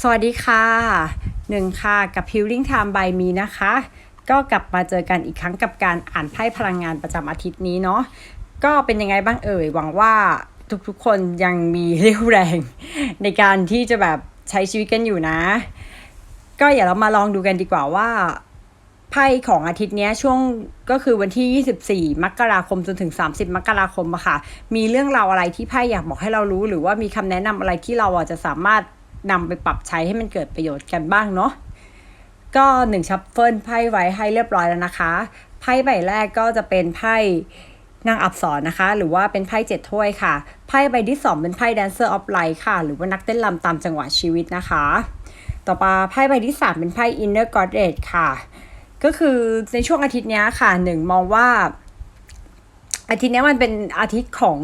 สวัสดีค่ะหนึ่งค่ะกับ Healing Time by me นะคะ ก็กลับมาเจอกันอีกครั้งกับการอ่านไพ่พลังงานประจำอาทิตย์นี้เนาะก็เป็นยังไงบ้างเอ่ย หวังว่าทุกๆคนยังมีเรี่ยวแรง ในการที่จะแบบใช้ชีวิตกันอยู่นะ ก็อย่าเรามาลองดูกันดีกว่าว่าไพ่ของอาทิตย์นี้ช่วงก็คือวันที่ 24 มกราคมจนถึง 30 มกราคมอะค่ะ มีเรื่องราวอะไรที่ไพ่อยากบอกให้เรารู้ หรือว่ามีคำแนะนำอะไรที่เราอะจะสามารถ นำไปปรับใช้ให้มันเกิดประโยชน์กันบ้างเนาะก็หนึ่งชัฟเฟิลไพ่ไว้ให้เรียบร้อยแล้วนะคะไพ่ใบแรกก็จะเป็นไพ่นางอับสรนะคะ หรือว่าเป็นไพ่เจ็ดถ้วยค่ะไพ่ใบที่สองเป็นไพ่ Dancer of Light ค่ะ หรือว่านักเต้นรำตามจังหวะชีวิตนะคะ ต่อมาไพ่ใบที่สามเป็นไพ่ Inner Goddess ค่ะ ก็คือในช่วงอาทิตย์นี้ค่ะหนึ่งมองว่า อาทิตย์นี้มันเป็นอาทิตย์ของ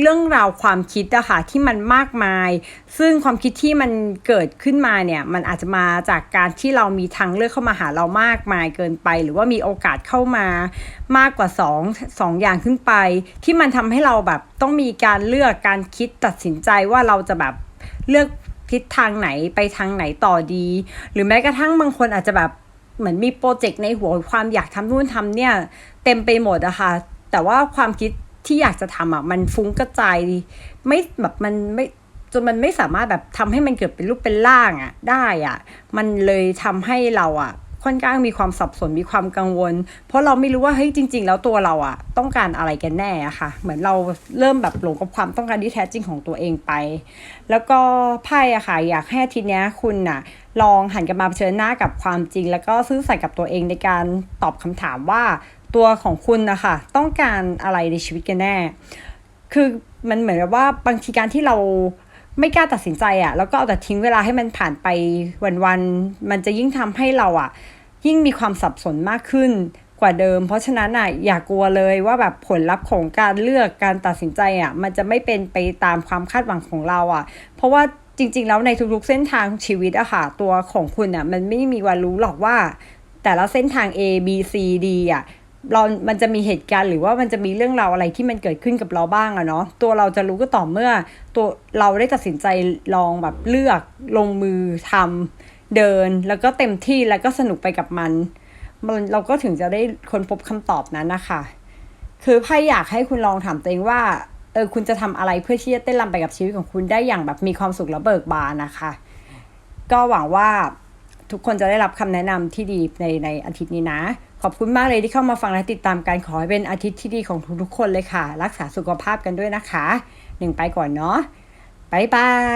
เรื่องราวความคิดอะค่ะที่มันมากมาย ซึ่งความคิดที่มันเกิดขึ้นมาเนี่ยมันอาจจะมาจากการที่เรามีทางเลือกเข้ามาหาเรามากมายเกินไป หรือว่ามีโอกาสเข้ามามากกว่าสองสองอย่างขึ้นไป ที่มันทำให้เราแบบต้องมีการเลือกการคิดตัดสินใจว่าเราจะแบบเลือกทิศทางไหนไปทางไหนต่อดี หรือแม้กระทั่งบางคนอาจจะแบบเหมือนมีโปรเจกต์ในหัวความอยากทำนู่นทำเนี่ยเต็มไปหมดอะค่ะแต่ว่าความคิด ที่อยากจะทำอะมันฟุ้งกระจายไม่แบบมันไม่จนมันไม่สามารถแบบทำให้มันเกิดเป็นรูปเป็นร่างอะได้อะมันเลยทำให้เราอะค่อนข้างมีความสับสนมีความกังวล เพราะเราไม่รู้ว่าเฮ้ยจริง ๆ แล้วตัวเราอะต้องการอะไรกันแน่อะค่ะ เหมือนเราเริ่มแบบหลงกับความต้องการที่แท้จริงของตัวเองไป แล้วก็ไพ่อะค่ะอยากให้ทีเนี้ยคุณน่ะลองหันกลับมาเผชิญหน้ากับความจริง แล้วก็ซื่อสัตย์กับตัวเองในการตอบคำถามว่า ตัวของคุณนะคะต้องการอะไรในชีวิตกันแน่ คือมันเหมือนกับว่าบางทีการที่เราไม่กล้าตัดสินใจอะ่ะแล้วก็เอาแต่ทิ้งเวลาให้มันผ่านไปวันๆมันจะยิ่งทำให้เราอะ่ะ ยิ่งมีความสับสนมากขึ้นกว่าเดิม เพราะฉะนั้นอะอย่ากกลัวเลยว่าแบบผลลัพธ์ของการเลือกการตัดสินใจอะมันจะไม่เป็นไปตามความคาดหวังของเราอะ เพราะว่าจริง ๆ แล้วในทุกๆเส้นทางชีวิตอะค่ะตัวของคุณอะมันไม่มีวันรู้หรอกว่า แต่ละเส้นทาง A B C D อะ เรา มันจะมีเหตุการณ์หรือว่ามันจะมีเรื่องราวอะไรที่มันเกิดขึ้นกับเราบ้างอะเนาะ ตัวเราจะรู้ก็ต่อเมื่อ ตัวเราได้ตัดสินใจลองแบบเลือกลงมือทำเดินแล้วก็เต็มที่แล้วก็สนุกไปกับมัน มันเราก็ถึงจะได้ค้นพบคำตอบนั้นนะคะคือไพ่อยากให้คุณลองถามตัวเองว่าเออคุณจะทำอะไรเพื่อที่จะเต้นรำไปกับชีวิตของคุณได้อย่างแบบมีความสุขและเบิกบานนะคะ ก็หวังว่าทุกคนจะได้รับคำแนะนำที่ดีในในอาทิตย์นี้นะ ขอบคุณมากเลยที่เข้ามาฟังและติดตามการขอให้เป็นอาทิตย์ที่ดีของทุกๆคนเลยค่ะ รักษาสุขภาพกันด้วยนะคะ หนึ่งไปก่อนเนาะบ๊ายบาย